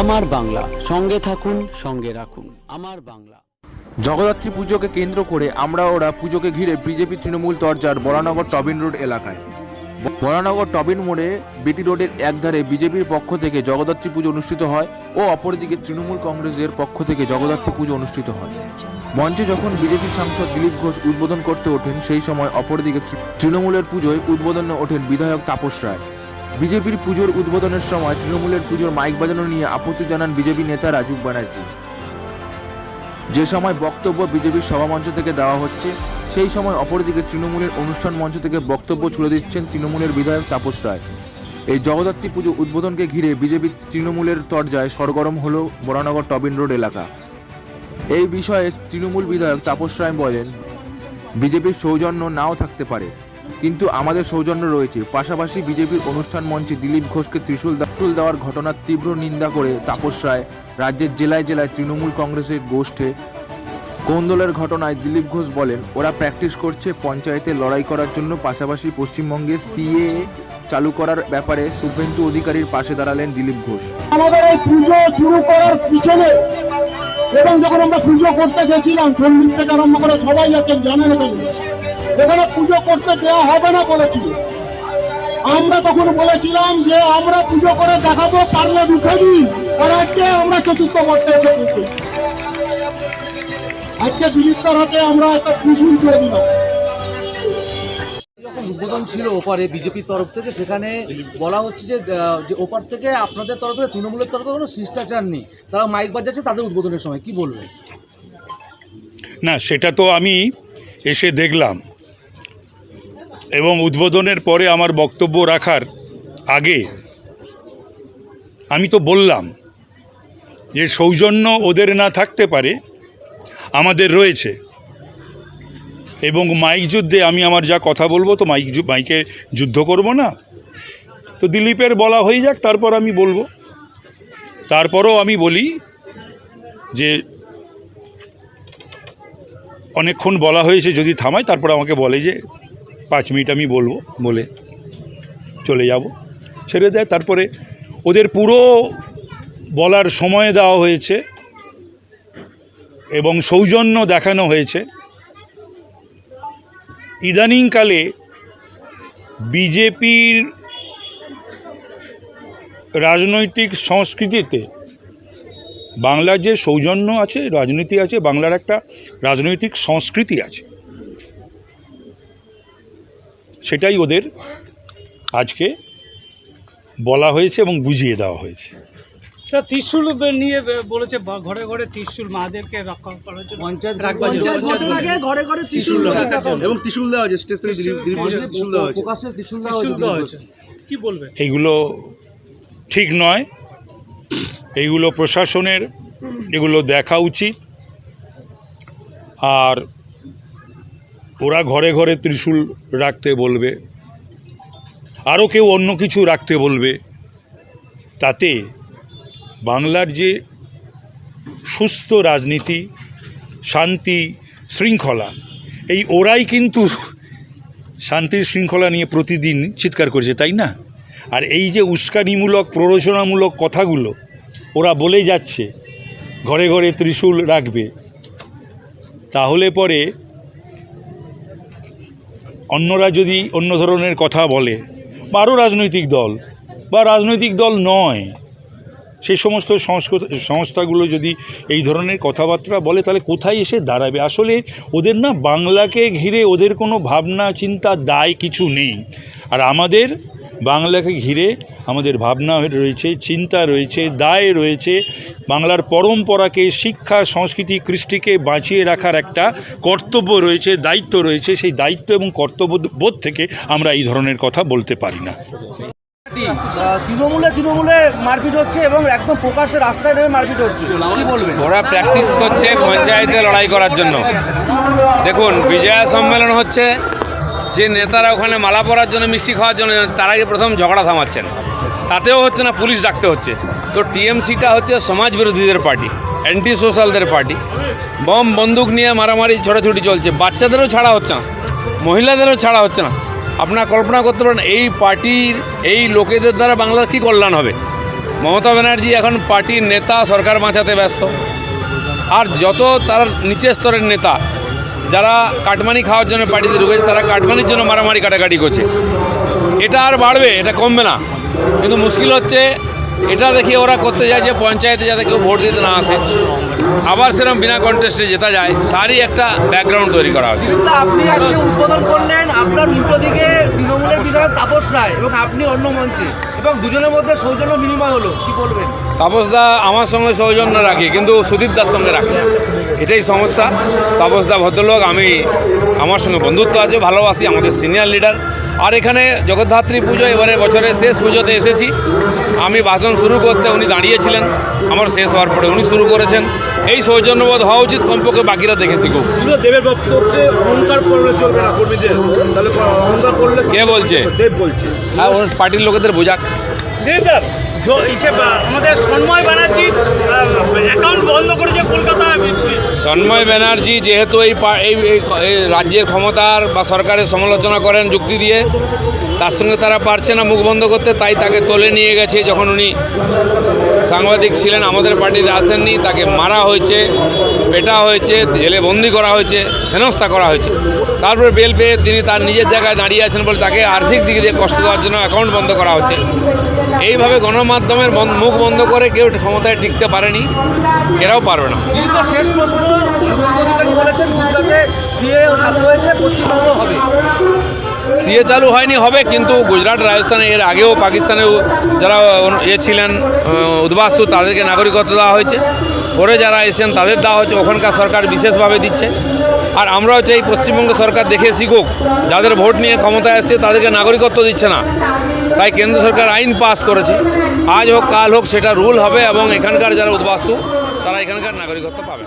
আমার বাংলা। সঙ্গে থাকুন, সঙ্গে রাখুন। আমার বাংলা। জগদ্ধাত্রী পুজোকে কেন্দ্র করে আমরা ওরা পুজোকে ঘিরে বিজেপি তৃণমূল তরজার বরানগর টবিন রোড এলাকায়। বরানগর টবিন মোড়ে বিটি রোডের একধারে বিজেপির পক্ষ থেকে জগদ্ধাত্রী পুজো অনুষ্ঠিত হয় ও অপরদিকে তৃণমূল কংগ্রেসের পক্ষ থেকে জগদ্ধাত্রী পুজো অনুষ্ঠিত হয়। মঞ্চে যখন বিজেপি সাংসদ দিলীপ ঘোষ উদ্বোধন করতে ওঠেন, সেই সময় অপরদিকে তৃণমূলের পুজোয় উদ্বোধনে ওঠেন বিধায়ক তাপস রায়। বিজেপির পুজোর উদ্বোধনের সময় তৃণমূলের পুজোর মাইক বাজানো নিয়ে আপত্তি জানান বিজেপি নেতা রাজীব ব্যানার্জি। যে সময় বক্তব্য বিজেপির সভামঞ্চ থেকে দেওয়া হচ্ছে, সেই সময় অপরদিকে তৃণমূলের অনুষ্ঠান মঞ্চ থেকে বক্তব্য ছুড়ে দিচ্ছেন তৃণমূলের বিধায়ক তাপস রায়। এই জগদ্ধাত্রী পুজো উদ্বোধনকে ঘিরে বিজেপি তৃণমূলের তরজায় সরগরম হল বরানগর টবিন রোড এলাকা। এই বিষয়ে তৃণমূল বিধায়ক তাপস রায় বলেন, বিজেপির সৌজন্য নাও থাকতে পারে। কিন্তু আমাদের সৌজন্য রয়েছে। পাশাপাশি বিজেপির অনুষ্ঠান মঞ্চে দিলীপ ঘোষকে ত্রিশূল দা- ত্রিশূল দেওয়ার ঘটনার তীব্র নিন্দা করে তাপস রায়, রাজ্যের জেলায় জেলায় তৃণমূল কংগ্রেসের গোষ্ঠে কোন্দলের ঘটনায় দিলীপ ঘোষ বলেন, ওরা প্র্যাকটিস করছে পঞ্চায়েতে লড়াই করার জন্য। পাশাপাশি পশ্চিমবঙ্গে সিএ চালু করার ব্যাপারে শুভেন্দু অধিকারীর পাশে দাঁড়ালেন দিলীপ ঘোষ। আমাদের এই পুজো শুরু করার পিছনে এবং যখন আমরা পুজো করতে গেছিলাম সন্ধ্যে থেকে আরম্ভ করে সবাই আছেন জানেন এখানে পুজো করতে দেওয়া হবে না বলেছিল। আমরা তখন বলেছিলাম যে আমরা পুজো করে দেখাবো পারলে রুখে দিন আর আজকে আমরা চতুর্থ বর্ষে আজকে দিলীপদার হাতে আমরা একটা ত্রিশূল করে দিলাম। যখন উদ্বোধন ছিল ওপারে বিজেপির তরফ থেকে সেখানে বলা হচ্ছে যে যে ওপার থেকে আপনাদের তরফ থেকে তৃণমূলের তরফে কোনো শিষ্টাচার নেই। তারা মাইক বাজাচ্ছে তাদের উদ্বোধনের সময় কি বলবেন? না সেটা তো আমি এসে দেখলাম। এবং উদ্বোধনের পরে আমার বক্তব্য রাখার আগে আমি তো বললাম যে সৌজন্য ওদের না থাকতে পারে, আমাদের রয়েছে। এবং মাইক যুদ্ধে আমি আমার যা কথা বলব তো মাইক মাইকে যুদ্ধ করব না। তো দিলীপের বলা হয়ে যাক, তারপর আমি বলব। তারপরও আমি বলি যে অনেকক্ষণ বলা হয়েছে, যদি থামায়, তারপর আমাকে বলে যে পাঁচ মিনিট আমি বলব, বলে চলে যাব। ছেড়ে দেয়, তারপরে ওদের পুরো বলার সময় দেওয়া হয়েছে এবং সৌজন্য দেখানো হয়েছে। ইদানিংকালে বিজেপির রাজনৈতিক সংস্কৃতিতে বাংলার যে সৌজন্য আছে, রাজনীতি আছে, বাংলার একটা রাজনৈতিক সংস্কৃতি আছে সেটাই ওদের আজকে বলা হয়েছে এবং বুঝিয়ে দেওয়া হয়েছে। তা ত্রিশুল নিয়ে বলেছে ঘরে ঘরে ত্রিশুল মাদেরকে রক্ষা করার জন্য পঞ্চায়েত রাখবার জন্য। পঞ্চায়েত ভোটের আগে ঘরে ঘরে ত্রিশূল এবং ত্রিশুল দেওয়া হয়েছে স্টেজ থেকে দিলীপ দিলীপ ঘোষের মঞ্চে ত্রিশুল দেওয়া হয়েছে। প্রকাশ্যে ত্রিশূল দেওয়া হয়েছে। দেওয়া দিলীপ হয়েছে। ঘোষের। কি বলবেন এইগুলো ঠিক নয়। এইগুলো প্রশাসনের এগুলো দেখা উচিত। আর ওরা ঘরে ঘরে ত্রিশূল রাখতে বলবে। আরও কেউ অন্য কিছু রাখতে বলবে। তাতে বাংলার যে সুস্থ রাজনীতি, শান্তি শৃঙ্খলা, এই ওরাই কিন্তু শান্তি শৃঙ্খলা নিয়ে প্রতিদিন চিৎকার করছে, তাই না? আর এই যে উস্কানিমূলক, প্ররোচনামূলক কথাগুলো ওরা বলে যাচ্ছে, ঘরে ঘরে ত্রিশূল রাখবে, তাহলে পরে অন্যরা যদি অন্য ধরনের কথা বলে, বা আরও রাজনৈতিক দল, বা রাজনৈতিক দল নয় সেই সমস্ত সংস্থাগুলো যদি এই ধরনের কথাবার্তা বলে, তাহলে কোথায় এসে দাঁড়াবে? আসলে ওদের না বাংলাকে ঘিরে ওদের কোনো ভাবনা, চিন্তা, দায় কিছু নেই। আর আমাদের বাংলাকে ঘিরে আমাদের ভাবনা রয়েছে চিন্তা রয়েছে দায় রয়েছে। বাংলার পরম্পরাকে শিক্ষা সংস্কৃতি কৃষ্টিকে বাঁচিয়ে রাখার একটা কর্তব্য রয়েছে দায়িত্ব রয়েছে। সেই দায়িত্ব এবং কর্তব্য বোধ থেকে আমরা এই ধরনের কথা বলতে পারি না। তৃণমূলে তৃণমূলে মারপিট হচ্ছে এবং একদম প্রকাশ্যে রাস্তায় নেমে মারপিট হচ্ছে। ওরা প্র্যাকটিস করছে পঞ্চায়েতে লড়াই করার জন্য। দেখুন বিজয়া সম্মেলন হচ্ছে যে নেতারা ওখানে মালা পরার জন্য মিষ্টি খাওয়ার জন্য তারা প্রথম ঝগড়া থামাচ্ছেন। তাতেও হচ্ছে না, পুলিশ ডাকতে হচ্ছে। তো টিএমসিটা হচ্ছে সমাজ বিরোধীদের পার্টি অ্যান্টি সোশ্যালদের পার্টি। বম, বন্দুক নিয়ে মারামারি, ছোটাছুটি চলছে। বাচ্চাদেরও ছাড়া হচ্ছে না, মহিলাদেরও ছাড়া হচ্ছে না। আপনার কল্পনা করতে পারেন, এই পার্টির, এই লোকেদের দ্বারা বাংলার কী কল্যাণ হবে? মমতা ব্যানার্জি এখন পার্টির নেতা, সরকার বাঁচাতে ব্যস্ত। আর যত তার নিচের স্তরের নেতা, যারা কাটমানি খাওয়ার জন্য পার্টিতে ঢুকেছে, তারা কাটমানির জন্য মারামারি কাটাকাটি করছে। এটা আর বাড়বে, এটা কমবে না। কিন্তু মুশকিল হচ্ছে এটা দেখে ওরা করতে যায় যে পঞ্চায়েতে যাতে কেউ ভোট দিতে না আসে। আবার সেরকম বিনা কন্টেস্টে জেতা যায় তারই একটা ব্যাকগ্রাউন্ড তৈরি করা হচ্ছে। আপনি আজকে উদ্বোধন করলেন আপনার উল্টো দিকে তৃণমূলের বিধায়ক তাপস রায় এবং আপনি অন্য মঞ্চে। এবং দুজনের মধ্যে সৌজন্য বিনিময় হলো কি বলবেন? তাপসদা আমার সঙ্গে সৌজন্য রাখি কিন্তু সুদীপ দার সঙ্গে রাখি না। এটাই সমস্যা। তাপসদা ভদ্রলোক আমি আমার সঙ্গে বন্ধুত্ব আছে ভালোবাসি আমাদের সিনিয়র লিডার আর এখানে জগদ্ধাত্রী পুজো এবারে বছরের শেষ পুজোতে এসেছি। আমি ভাষণ শুরু করতে উনি দাঁড়িয়েছিলেন। আমার শেষ হওয়ার পরে উনি শুরু করেছেন। এই সৌজন্যবোধ হওয়া উচিত কমপক্ষে বাকিরা দেখে শিখুক দেবের বক্তব্যে অহংকার করলে চলবে না কর্মীদের। তাহলে অহংকার করলে কে বলছে? দেব বলছে। পার্টির লোকেদের বোঝাক। আমাদের সন্ময় ব্যানার্জি অ্যাকাউন্ট বন্ধ করেছে কলকাতা সন্ময় ব্যানার্জি যেহেতু এই রাজ্যের ক্ষমতার বা সরকারের সমালোচনা করেন যুক্তি দিয়ে, তার সঙ্গে তারা পারছে না মুখ বন্ধ করতে, তাই তাকে তোলে নিয়ে গেছে যখন উনি সাংবাদিক ছিলেন, আমাদের পার্টিতে আসেননি, তাকে মারা হয়েছে, পেটা হয়েছে, জেলে বন্দি করা হয়েছে, হেনস্থা করা হয়েছে। তারপরে বেল পেয়ে তিনি তার নিজের জায়গায় দাঁড়িয়ে আছেন বলে তাকে আর্থিক দিক দিয়ে কষ্ট দেওয়ার জন্য অ্যাকাউন্ট বন্ধ করা হচ্ছে। এইভাবে গণমাধ্যমের মুখ বন্ধ করে কেউ ক্ষমতায় টিকতে পারেনি এরাও পারবে না। শেষ প্রশ্ন অধিকারী বলেছেন গুজরাটে সিএ চালু হয়েছে পশ্চিমবঙ্গ হবে। সিএ চালু হয়নি হবে কিন্তু গুজরাট রাজস্থানে এর আগেও পাকিস্তানেও যারা ইয়ে ছিলেন উদ্বাস্তু তাদেরকে নাগরিকত্ব দেওয়া হয়েছে। পরে যারা এসেছেন তাদের দেওয়া হচ্ছে ওখানকার সরকার বিশেষভাবে দিচ্ছে। আর আমরাও চাই পশ্চিমবঙ্গ সরকার দেখে শিখুক যাদের ভোট নিয়ে ক্ষমতায় আসছে তাদেরকে নাগরিকত্ব দিচ্ছে না। তাই কেন্দ্র সরকার আইন পাস করেছে। আজ হোক, কাল হোক, সেটা রুল হবে এবং এখানকার যারা উদ্বাস্তু, তারা এখানকার নাগরিকত্ব পাবে।